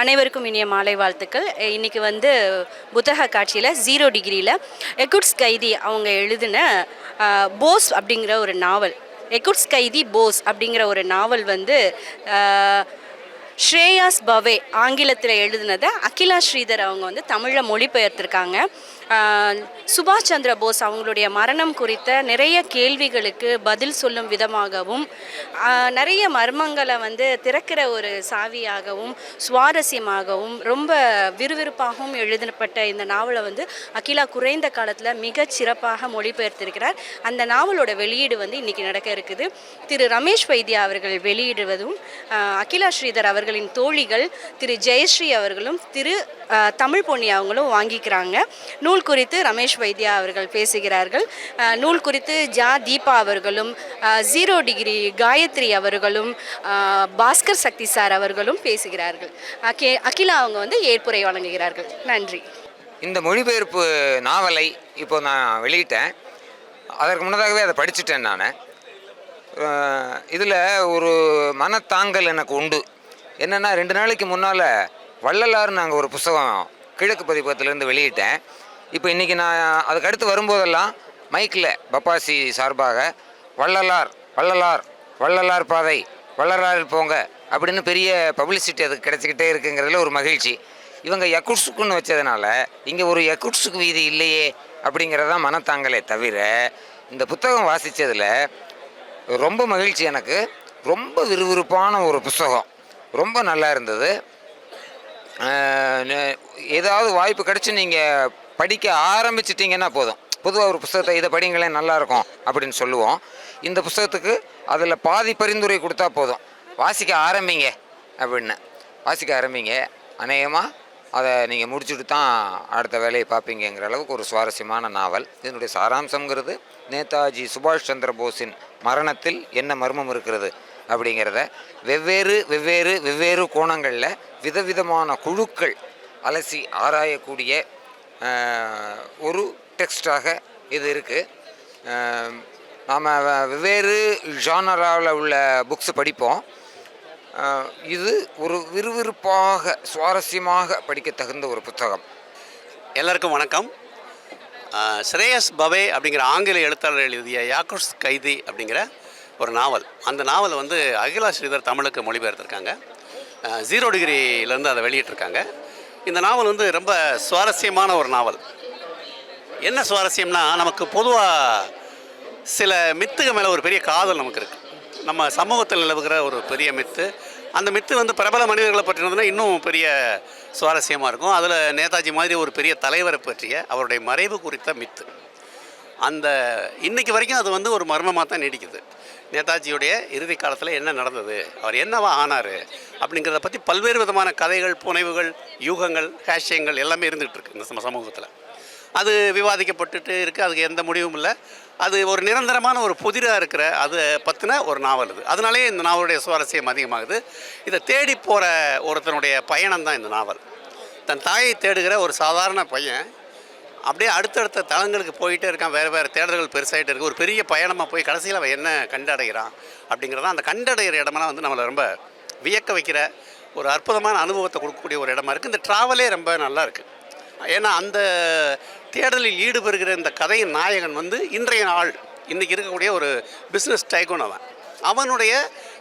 அனைவருக்கும் இனிய மாலை வாழ்த்துக்கள். இன்றைக்கி வந்து புத்தக காட்சியில் ஜீரோ டிகிரியில் எகுட்ஸ் கைதி அவங்க எழுதின போஸ் அப்படிங்கிற ஒரு நாவல். எகுட்ஸ் கைதி போஸ் அப்படிங்கிற ஒரு நாவல் வந்து ஸ்ரேயாஸ் பவே ஆங்கிலத்தில் எழுதினதை அகிலா ஸ்ரீதர் அவங்க வந்து தமிழில் மொழிபெயர்த்திருக்காங்க. சுபாஷ் சந்திர போஸ் அவங்களுடைய மரணம் குறித்த நிறைய கேள்விகளுக்கு பதில் சொல்லும் விதமாகவும் நிறைய மர்மங்களை வந்து திறக்கிற ஒரு சாவியாகவும் சுவாரஸ்யமாகவும் ரொம்ப விறுவிறுப்பாகவும் எழுதப்பட்ட இந்த நாவலை வந்து அகிலா குறைந்த காலத்தில் மிகச் சிறப்பாக மொழிபெயர்த்திருக்கிறார். அந்த நாவலோட வெளியீடு வந்து இன்றைக்கி நடக்க இருக்குது. திரு ரமேஷ் வைத்தியா அவர்கள் வெளியிடுவதும் அகிலா ஸ்ரீதர் அவர்கள் அவர்களின் தோழிகள் திரு ஜெயஸ்ரீ அவர்களும் திரு தமிழ் பொன்னி அவங்களும் வாங்கிக்கிறாங்க. நூல் குறித்து ரமேஷ் வைத்தியா அவர்கள் பேசுகிறார்கள். நூல் குறித்து ஜா தீபா அவர்களும் ஜீரோ டிகிரி காயத்ரி அவர்களும் பாஸ்கர் சக்தி சார் அவர்களும் பேசுகிறார்கள். அகே அகிலா அவங்க வந்து ஏற்புரை வழங்குகிறார்கள். நன்றி. இந்த மொழிபெயர்ப்பு நாவலை இப்போ நான் வெளியிட்டேன். அதற்கு முன்னதாகவே அதை படிச்சுட்டேன் நான். இதில் ஒரு மனத்தாங்கல் எனக்கு உண்டு. என்னென்னா ரெண்டு நாளைக்கு முன்னால் வள்ளலார் நாங்கள் ஒரு புஸ்தகம் கிழக்கு பதிப்பகத்திலேருந்து வெளியிட்டேன். இப்போ இன்றைக்கி நான் அதுக்கு அடுத்து வரும்போதெல்லாம் மைக்கில் பப்பாசி சார்பாக வள்ளலார் வள்ளலார் வள்ளலார் பாதை வள்ளலார் போங்க அப்படின்னு பெரிய பப்ளிசிட்டி அதுக்கு கிடச்சிக்கிட்டே இருக்குங்கிறதுல ஒரு மகிழ்ச்சி. இவங்க யக்குட்ஸுக்குன்னு வச்சதுனால இங்கே ஒரு யக்குட்ஸுக்கு வீதி இல்லையே அப்படிங்கிறதான் மனத்தாங்களே தவிர இந்த புத்தகம் வாசித்ததில் ரொம்ப மகிழ்ச்சி எனக்கு. ரொம்ப விறுவிறுப்பான ஒரு புஸ்தகம். ரொம்ப நல்லா இருந்தது. ஏதாவது வாய்ப்பு கிடச்சி நீங்கள் படிக்க ஆரம்பிச்சிட்டிங்கன்னா போதும். பொதுவாக ஒரு புஸ்தகத்தை இதை படிங்களேன் நல்லாயிருக்கும் அப்படின்னு சொல்லுவோம். இந்த புஸ்தகத்துக்கு அதில் பாதி பரிந்துரை கொடுத்தா போதும். வாசிக்க ஆரம்பிங்க அப்படின்னு. வாசிக்க ஆரம்பிங்க. அநேகமாக அதை நீங்கள் முடிச்சுட்டு தான் அடுத்த வேலையை பார்ப்பீங்கங்கிற அளவுக்கு ஒரு சுவாரஸ்யமான நாவல். இதனுடைய சாராம்சங்கிறது நேதாஜி சுபாஷ் சந்திர போஸின் மரணத்தில் என்ன மர்மம் இருக்கிறது அப்படிங்கிறத வெவ்வேறு வெவ்வேறு வெவ்வேறு கோணங்களில் விதவிதமான குழுக்கள் அலசி ஆராயக்கூடிய ஒரு டெக்ஸ்டாக இது இருக்குது நாம் வெவ்வேறு ஜானராவில் உள்ள புக்ஸ் படிப்போம். இது ஒரு விறுவிறுப்பாக சுவாரஸ்யமாக படிக்க தகுந்த ஒரு புத்தகம். எல்லாருக்கும் வணக்கம். ஸ்ரேயஸ் பவே அப்படிங்கிற ஆங்கில எழுத்தாளர் எழுதிய யாக்குஸ் கைதி அப்படிங்கிற ஒரு நாவல். அந்த நாவல் வந்து அகிலா ஸ்ரீதர் தமிழுக்கு மொழிபெயர்த்திருக்காங்க. ஜீரோ டிகிரியிலேருந்து அதை வெளியிட்டிருக்காங்க. இந்த நாவல் வந்து ரொம்ப சுவாரஸ்யமான ஒரு நாவல். என்ன சுவாரஸ்யம்னா நமக்கு பொதுவாக சில மித்துக்கு மேலே ஒரு பெரிய காதல் நமக்கு இருக்குது நம்ம சமூகத்தில் நிலவுகிற ஒரு பெரிய மித்து. அந்த மித்து வந்து பிரபல மனிதர்களை பற்றினதுன்னா இன்னும் பெரிய சுவாரஸ்யமாக இருக்கும். அதில் நேதாஜி மாதிரி ஒரு பெரிய தலைவரை பற்றிய அவருடைய மறைவு குறித்த மித்து. அந்த இன்றைக்கு வரைக்கும் அது வந்து ஒரு மர்மமாக தான் நீடிக்குது. நேதாஜியுடைய இறுதி காலத்தில் என்ன நடந்தது? அவர் என்னவா ஆனார்? அப்படிங்கிறத பற்றி பல்வேறு விதமான கதைகள் புனைவுகள் யூகங்கள் ஹேஷியங்கள் எல்லாமே இருந்துகிட்டு இருக்கு இந்த சம- சமூகத்தில். அது விவாதிக்கப்பட்டுட்டு இருக்குது அதுக்கு எந்த முடிவும் இல்லை. அது ஒரு நிரந்தரமான ஒரு புதிராக இருக்கிற அது பற்றின ஒரு நாவல் இது. அதனாலே இந்த நாவலுடைய சுவாரஸ்யம் அதிகமாகுது. இதை தேடி போகிற ஒருத்தனுடைய பயணம் தான் இந்த நாவல். தன் தாயை தேடுகிற ஒரு சாதாரண பையன் அப்படியே அடுத்தடுத்த தளங்களுக்கு போயிட்டே இருக்கான். வேறு வேறு தேடல்கள் பெருசாகிட்டே இருக்குது ஒரு பெரிய பயணமாக போய் கடைசியில் அவன் என்ன கண்டடைகிறான் அப்படிங்கிறத அந்த கண்டடைகிற இடமெல்லாம் வந்து நம்மளை ரொம்ப வியக்க வைக்கிற ஒரு அற்புதமான அனுபவத்தை கொடுக்கக்கூடிய ஒரு இடமா இருக்குது இந்த ட்ராவலே ரொம்ப நல்லா இருக்குது ஏன்னா அந்த தேடலில் ஈடுபடுகிற இந்த கதையின் நாயகன் வந்து இன்றைய நாள் இன்றைக்கி இருக்கக்கூடிய ஒரு பிஸ்னஸ் டைகோன் அவன். அவனுடைய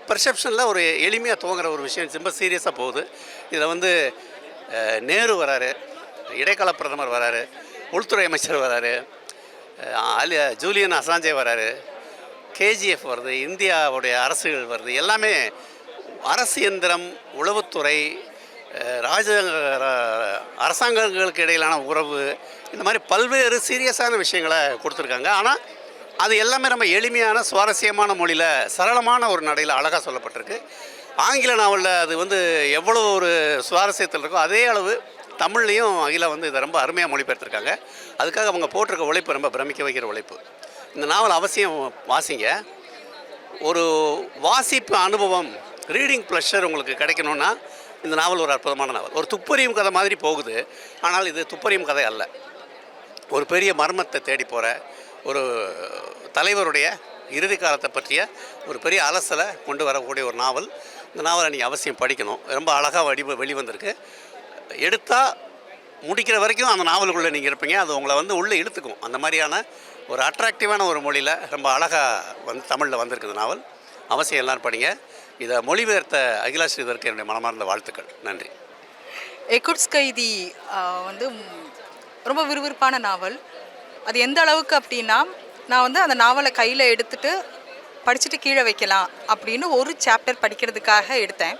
பர்செப்ஷனில் ஒரு எளிமையாக துவங்குற ஒரு விஷயம் ரொம்ப சீரியஸாக போகுது. இதில் வந்து நேரு வராரு இடைக்கால பிரதமர் வராரு உள்துறை அமைச்சர் வராரு. அஹ், அலி ஜூலியன் அசாஞ்சே வராரு. கேஜிஎஃப் வருது இந்தியாவுடைய அரசுகள் வருது. எல்லாமே அரசு இயந்திரம் உளவுத்துறை ராஜ ர- அரசாங்கங்களுக்கு இடையிலான உறவு இந்த மாதிரி பல்வேறு சீரியஸான விஷயங்களை கொடுத்துருக்காங்க. ஆனால் அது எல்லாமே நம்ம எளிமையான சுவாரஸ்யமான மொழியில் சரளமான ஒரு நடையில் அழகாக சொல்லப்பட்டிருக்கு. ஆங்கில நாவலில் அது வந்து எவ்வளோ ஒரு சுவாரஸ்யத்தில் இருக்கோ அதே அளவு தமிழ்லையும் அகிலா வந்து இதை ரொம்ப அருமையாக மொழிபெயர்த்திருக்காங்க. அதுக்காக அவங்க போட்டிருக்க உழைப்பு ரொம்ப பிரமிக்க வைக்கிற உழைப்பு. இந்த நாவல் அவசியம் வாசிங்க. ஒரு வாசிப்பு அனுபவம் ரீடிங் ப்ளஷர் உங்களுக்கு கிடைக்கணும்னா இந்த நாவல் ஒரு அற்புதமான நாவல். ஒரு துப்பறியும் கதை மாதிரி போகுது. ஆனால் இது துப்பறியும் கதை அல்ல. ஒரு பெரிய மர்மத்தை தேடி போகிற ஒரு தலைவருடைய இறுதி காலத்தை பற்றிய ஒரு பெரிய அலசலை கொண்டு வரக்கூடிய ஒரு நாவல். இந்த நாவலை நீங்கள் அவசியம் படிக்கணும். ரொம்ப அழகாக வடி வெளிவந்திருக்கு. எடுத்தால் முடிக்கிற வரைக்கும் அந்த நாவலுக்குள்ளே நீங்கள் இருப்பீங்க. அது உங்களை வந்து உள்ளே இழுத்துக்கும். அந்த மாதிரியான ஒரு அட்ராக்டிவான ஒரு மொழியில் ரொம்ப அழகாக வந்து தமிழில் வந்திருக்குது நாவல். அவசியம் எல்லாரும் படிங்க இதை மொழிபெயர்த்த அகிலா ஸ்ரீதருக்கு என்னுடைய மனமார்ந்த வாழ்த்துக்கள். நன்றி. எக்குட்ஸ் கைதி வந்து ரொம்ப விறுவிறுப்பான நாவல். அது எந்த அளவுக்கு அப்படின்னா நான் வந்து அந்த நாவலை கையில் எடுத்துட்டு படிச்சுட்டு கீழே வைக்கலாம் அப்படின்னு ஒரு சாப்டர் படிக்கிறதுக்காக எடுத்தேன்.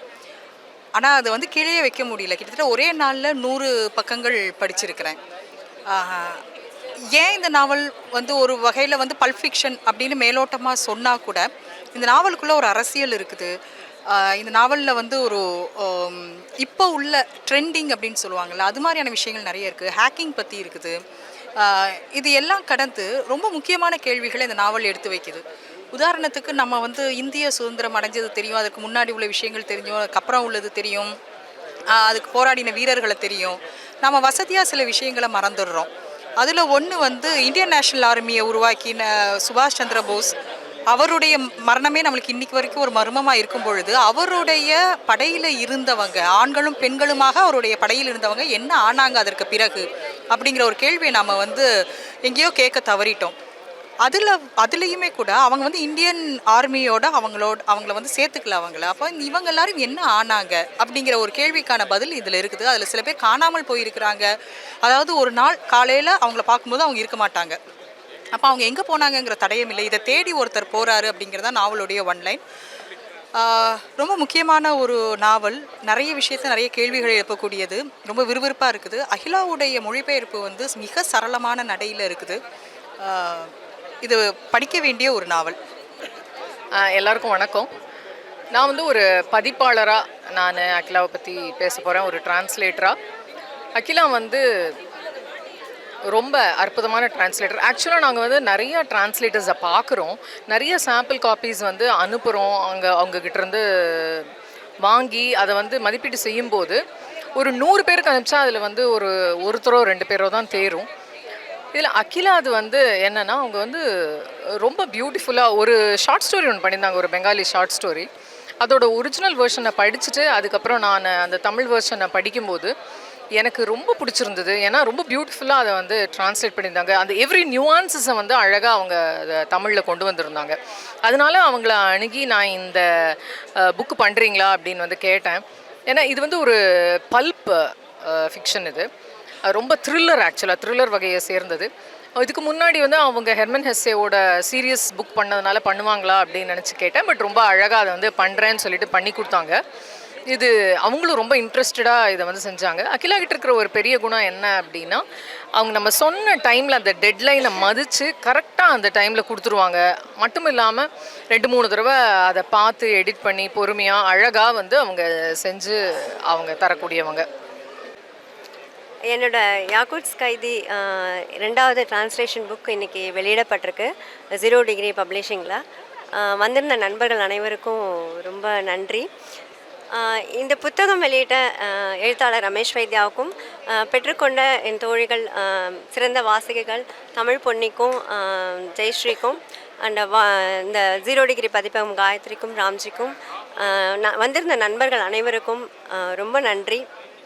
ஆனால் அது வந்து கீழே வைக்க முடியல. கிட்டத்தட்ட ஒரே நாளில் நூறு பக்கங்கள் படிச்சிருக்கிறேன். ஏன் இந்த நாவல் வந்து ஒரு வகையில் வந்து பல்ஃபிக்ஷன் அப்படின்னு மேலோட்டமாக சொன்னால் கூட இந்த நாவலுக்குள்ளே ஒரு அரசியல் இருக்குது. இந்த நாவலில் வந்து ஒரு இப்போ உள்ள ட்ரெண்டிங் அப்படின்னு சொல்லுவாங்கள்ல அது மாதிரியான விஷயங்கள் நிறைய இருக்குது ஹேக்கிங் பற்றி இருக்குது. இது எல்லாம் கடந்து ரொம்ப முக்கியமான கேள்விகளை இந்த நாவல் எடுத்து வைக்குது. உதாரணத்துக்கு நம்ம வந்து இந்திய சுதந்திரம் அடைஞ்சது தெரியும் அதுக்கு முன்னாடி உள்ள விஷயங்கள் தெரியும் அதுக்கப்புறம் உள்ளது தெரியும் அதுக்கு போராடின வீரர்களை தெரியும். நம்ம வசதியாக சில விஷயங்களை மறந்துடுறோம். அதில் ஒன்று வந்து இந்தியன் நேஷனல் ஆர்மியை உருவாக்கின சுபாஷ் சந்திர போஸ் அவருடைய மரணமே நம்மளுக்கு இன்னைக்கு வரைக்கும் ஒரு மர்மமாக இருக்கும் பொழுது அவருடைய படையில் இருந்தவங்க ஆண்களும் பெண்களுமாக அவருடைய படையில் இருந்தவங்க என்ன ஆனாங்க அதற்கு பிறகு? அப்படிங்கிற ஒரு கேள்வியை நாம் வந்து எங்கேயோ கேட்க தவறிட்டோம். அதில் அதுலேயுமே கூட அவங்க வந்து இந்தியன் ஆர்மியோட அவங்களோட அவங்கள வந்து சேர்த்துக்கல அவங்கள. அப்போ இவங்க எல்லாரும் என்ன ஆனாங்க அப்படிங்கிற ஒரு கேள்விக்கான பதில் இதில் இருக்குது. அதில் சில பேர் காணாமல் போயிருக்கிறாங்க. அதாவது ஒரு நாள் காலையில் அவங்கள பார்க்கும்போது அவங்க இருக்க மாட்டாங்க. அப்போ அவங்க எங்கே போனாங்கங்கிற தடயம் இல்லை. இதை தேடி ஒருத்தர் போகிறாரு அப்படிங்கிறதா நாவலுடைய ஒன்லைன் ரொம்ப முக்கியமான ஒரு நாவல். நிறைய விஷயத்த நிறைய கேள்விகள் எழுப்பக்கூடியது. ரொம்ப விறுவிறுப்பாக இருக்குது. அகிலாவுடைய மொழிபெயர்ப்பு வந்து மிக சரளமான நடையில் இருக்குது. இது படிக்க வேண்டிய ஒரு நாவல். எல்லாருக்கும் வணக்கம். நான் வந்து ஒரு பதிப்பாளராக நான் அகிலாவை பற்றி பேச போகிறேன் ஒரு டிரான்ஸ்லேட்டராக அகிலா வந்து ரொம்ப அற்புதமான டிரான்ஸ்லேட்டர் ஆக்சுவலாக நாங்கள் வந்து நிறைய டிரான்ஸ்லேட்டர்ஸை பார்க்குறோம் நிறைய சாம்பிள் காப்பீஸ் வந்து அனுப்புகிறோம் அங்கே அவங்கக்கிட்டேருந்து வாங்கி அதை வந்து மதிப்பீடு செய்யும்போது ஒரு நூறு பேருக்கு அனுப்பிச்சா அதில் வந்து ஒரு ஒருத்தரோ ரெண்டு பேரோ தான் தேரும். இதில் அகிலா அது வந்து என்னன்னா அவங்க வந்து ரொம்ப பியூட்டிஃபுல்லாக ஒரு ஷார்ட் ஸ்டோரி ஒன்று பண்ணியிருந்தாங்க ஒரு பெங்காலி ஷார்ட் ஸ்டோரி அதோட ஒரிஜினல் வேர்ஷனை படிச்சுட்டு அதுக்கப்புறம் நான் அந்த தமிழ் வேர்ஷனை படிக்கும்போது எனக்கு ரொம்ப பிடிச்சிருந்தது. ஏன்னா ரொம்ப பியூட்டிஃபுல்லாக அதை வந்து டிரான்ஸ்லேட் பண்ணியிருந்தாங்க. அந்த எவ்ரி நியூவான்சஸை வந்து அழகாக அவங்க அதை தமிழில் கொண்டு வந்திருந்தாங்க. அதனால அவங்கள அணுகி நான் இந்த புக்கு பண்ணுறீங்களா அப்படின்னு வந்து கேட்டேன். ஏன்னா இது வந்து ஒரு பல்ப் ஃபிக்ஷன் இது. ரொம்ப த்ரில்லர் ஆக்சுவலாக த்ரில்லர் வகையை சேர்ந்தது. இதுக்கு முன்னாடி வந்து அவங்க ஹெர்மன் ஹெஸ்ஸேவோட சீரியஸ் புக் பண்ணதுனால பண்ணுவாங்களா அப்படின்னு நினச்சி கேட்டேன். பட் ரொம்ப அழகாக அதை வந்து பண்ணுறேன்னு சொல்லிட்டு பண்ணி கொடுத்தாங்க. இது அவங்களும் ரொம்ப இன்ட்ரெஸ்டடாக இதை வந்து செஞ்சாங்க. அகிலா கிட்ட இருக்கிற ஒரு பெரிய குணம் என்ன அப்படின்னா அவங்க நம்ம சொன்ன டைமில் அந்த டெட்லைனை மதித்து கரெக்டாக அந்த டைமில் கொடுத்துருவாங்க. மட்டும் இல்லாமல் ரெண்டு மூணு தடவை அதை பார்த்து எடிட் பண்ணி பொறுமையாக அழகாக வந்து அவங்க செஞ்சு அவங்க தரக்கூடியவங்க. என்னோட யாக்கூட்ஸ் கைதி ரெண்டாவது டிரான்ஸ்லேஷன் புக் இன்றைக்கி வெளியிடப்பட்டிருக்கு. ஜீரோ டிகிரி பப்ளிஷிங்கில் வந்திருந்த நண்பர்கள் அனைவருக்கும் ரொம்ப நன்றி. இந்த புத்தகம் வெளியிட்ட எழுத்தாளர் ரமேஷ் வைத்யாவுக்கும் பெற்றுக்கொண்ட என் தோழிகள் சிறந்த வாசகிகள் தமிழ் பொன்னிக்கும் ஜெயஸ்ரீக்கும் அண்ட் வா இந்த ஜீரோ டிகிரி பதிப்பகம் காயத்ரிக்கும் ராம்ஜிக்கும் வந்திருந்த நண்பர்கள் அனைவருக்கும் ரொம்ப நன்றி.